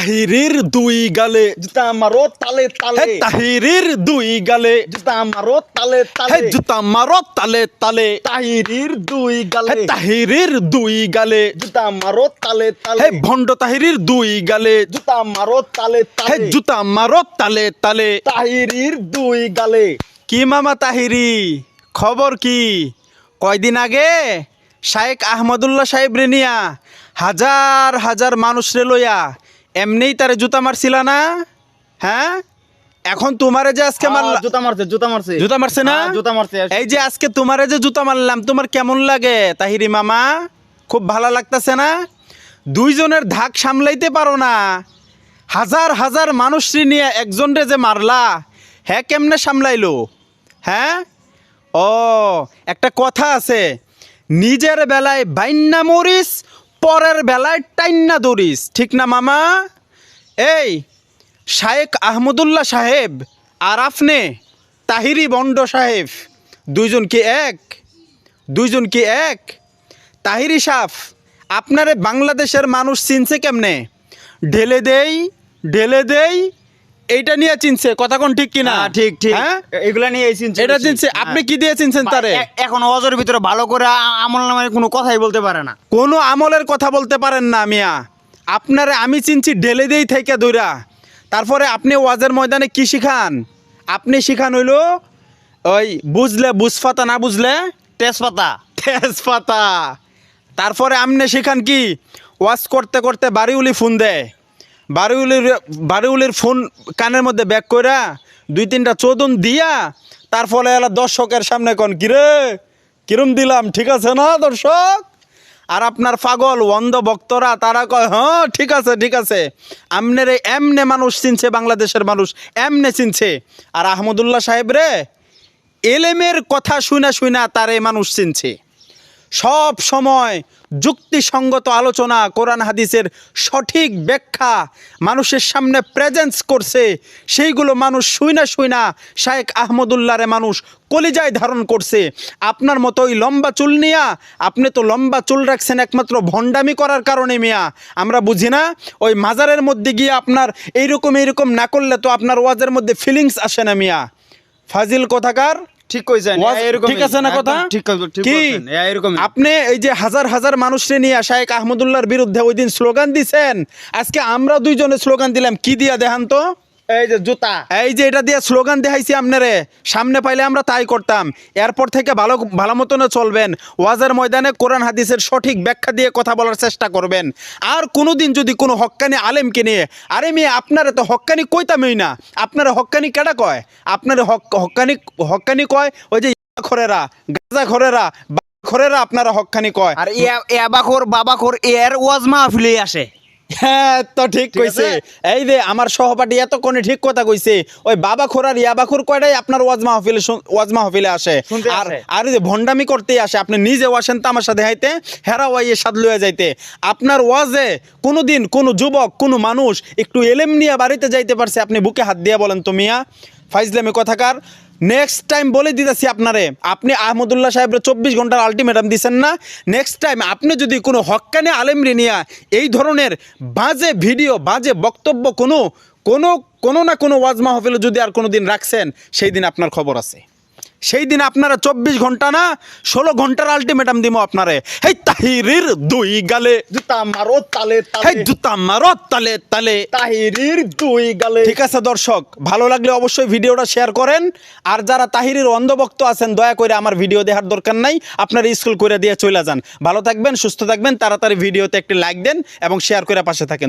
তাহিরির দুই গালে জুতা মারো তালে তালে। তাহিরির দুই গালে। জুতা মারো তালে তালে। জুতা মারো তালে তালে। তাহিরির দুই গালে। তাহিরির দুই গালে। জুতা মারো তালে তালে। ভণ্ড তাহিরির দুই গালে। জুতা মারো তালে তালে। জুতা মারো তালে তালে। তাহিরির দুই গালে। কি মামা তাহিরি? খবর কি? কয়দিন আগে শায়েক আহমদুল্লাহ সাহেব রেনিয়া হাজার হাজার মানুষ রে লইয়া এমনিই তারে জুতা মারছিলা না? হ্যাঁ? এখন তোমারে যে আজকে হ্যাঁ, জুতা মারছে জুতা মারছে। জুতা মারছে না? হ্যাঁ, জুতা মারছে এই যে আজকে তোমারে যে জুতা মারলাম তোমার কেমন লাগে তাহিরি মামা? খুব ভালো লাগতাছে না? দুইজনের ধাক সামলাইতে পারো না। হাজার হাজার মানুষরে নিয়ে একজন রে যে মারলা হ্যাঁ কেমনে সামলাইলো? হ্যাঁ? ও একটা কথা আছে। নিজের বেলায় বাইন্না মরিস পরের বেলায় টাইন্না দৌড়িস, ঠিক না মামা? এই, শায়েক আহমদুল্লাহ সাহেব আর আপনি তাহিরি বন্ড সাহেব, দুইজন কি এক? দুইজন কি এক? তাহিরি সাফ, আপনারে বাংলাদেশের মানুষ চিনছে কেমনে? ঢেলে দেই ঢেলে দেই এইটা নিয়ে চিনছে কথা কোন ঠিক কিনা? হ্যাঁ, ঠিক ঠিক। হ্যাঁ? এগুলা নিয়ে চিনছে এটা চিনছে হ্যাঁ। আপনি কি দিয়ে চিনছেন তারে? এখন অজর ভিতরে ভালো করে আমল নামের কোনো কথাই বলতে পারে না। কোনো আমলের কথা বলতে পারেন না মিয়া। আপনারে আমি চিনছি ঢেলে দেই থেকে দইরা। তারপরে আপনি ওয়াজের ময়দানে কি শিখান? আপনি শিখান হইল ওই বুঝলে বুঝফাতা না বুঝলে তেজপাতা। তেজপাতা। তারপরে আপনি শিখান কি? ওয়াজ করতে করতে বাড়িউলি ফোন দেয়। বাড়িউলির বাড়িউলির ফোন কানের মধ্যে ব্যাক কইরা দুই তিনটা চোদন দিয়া তার ফলে এলা দর্শকের সামনে কন কিরে কিরম দিলাম? ঠিক আছে না দর্শক? আর আপনার পাগল, অন্ধ ভক্তরা, তারা কয় হ্যাঁ ঠিক আছে ঠিক আছে। আমনের এমনে মানুষ চিনছে, বাংলাদেশের মানুষ এমনে চিনছে। আর আহমদুল্লাহ সাহেব রে, এলেমের কথা শুনা শুনা তার মানুষ চিনছে। সব সময় যুক্তিসঙ্গত আলোচনা, কোরআন হাদিসের সঠিক ব্যাখ্যা মানুষের সামনে প্রেজেন্স করছে, সেইগুলো মানুষ শুইনা শুইনা শায়েক আহমদুল্লাহরে মানুষ কলিজায় ধারণ করছে। আপনার মতো ওই লম্বা চুল নিয়া, আপনি তো লম্বা চুল রাখছেন একমাত্র ভণ্ডামি করার কারণে মিয়া। আমরা বুঝি না, ওই মাজারের মধ্যে গিয়ে আপনার এইরকম এইরকম না করলে তো আপনার ওয়াজের মধ্যে ফিলিংস আসে না মিয়া। ফাজিল কোথাকার? ঠিক কইছেন এরকম ঠিক আছে না কথা? ঠিক কি? এরকম আপনি এই যে হাজার হাজার মানুষকে নিয়ে শায়েক আহমদুল্লাহর বিরুদ্ধে ওই দিন স্লোগান দিছেন আজকে আমরা দুইজনে স্লোগান দিলাম কি দিয়া দেখান তো? এই যে জুতা। এই যে এটা দিয়ে স্লোগান দেখাইছি আপনারে। সামনে পাইলে আমরা তাই করতাম। এরপর থেকে ভালো ভালো মতনে চলবেন। ওয়াজের ময়দানে কোরআন হাদিসের সঠিক ব্যাখ্যা দিয়ে কথা বলার চেষ্টা করবেন। আর কোনোদিন যদি কোনো হক্কানি আলেমকে নিয়ে আরে মেয়ে আপনারা তো হক্কানি কইতামই না। আপনারা হক্কানি কেডা কয়? আপনারা হক- হক্কানি হক্কানি কয়? ওই যে ইয়া খরেরা গাজা খরেরা বা খরেরা আপনারা হক্কানি কয়। আর ইয়া- ইয়াবাখোর বাবাখোর এর ওয়াজ মাহফিলে আসে। হ্যাঁ তো ঠিক কইছে। এই যে আমার সহপাঠী এতক্ষণে ঠিক কথা কইছে। ওই বাবা খোরার ইয়াবা খোর কয়টাই আপনার ওয়াজ মাহফিলে ওয়াজ মাহফিলে আসে? আর। আর যে ভণ্ডামি করতেই আসে। আপনি নিজে ওয়াসেন তামাশা দেখাইতে হেরা ওয়াইয়ে সাদ লইয়া যাইতে। আপনার ওয়াজে কোনোদিন কোনো যুবক কোনো মানুষ একটু এলেম নিয়ে বাড়িতে যাইতে পারছে। আপনি বুকে হাত দিয়া বলেন তো মিয়া। ফাইজলামি কথাকার। নেক্সট টাইম বলে দিতেছি আপনারে, আপনি আহমদুল্লাহ সাহেবের চব্বিশ ঘণ্টার আলটিমেটাম দিচ্ছেন না। নেক্সট টাইম আপনি যদি কোনো হক্কানে আলেম রেনিয়া এই ধরনের বাজে ভিডিও বাজে বক্তব্য কোনো কোনো কোনো না কোনো ওয়াজ মাহফিল যদি আর কোনো দিন রাখছেন, সেই দিন আপনার খবর আছে। সেই দিন আপনারা চব্বিশ ঘণ্টা না ষোলো ঘণ্টার আলটিমেটাম দিব আপনারে। হেই তাহিরির দুই গালে। জুতা মারো তালে হেই জুতা মারো তালে তালে। তাহিরির দুই গালে। ঠিক আছে দর্শক ভালো লাগলে অবশ্যই ভিডিওটা শেয়ার করেন। আর যারা তাহিরের অন্ধভক্ত আছেন দয়া করে আমার ভিডিও দেখার দরকার নাই আপনারা স্কুল করে দিয়ে চলে যান। ভালো থাকবেন সুস্থ থাকবেন তাড়াতাড়ি ভিডিওতে একটি লাইক দেন এবং শেয়ার করে পাশে থাকেন।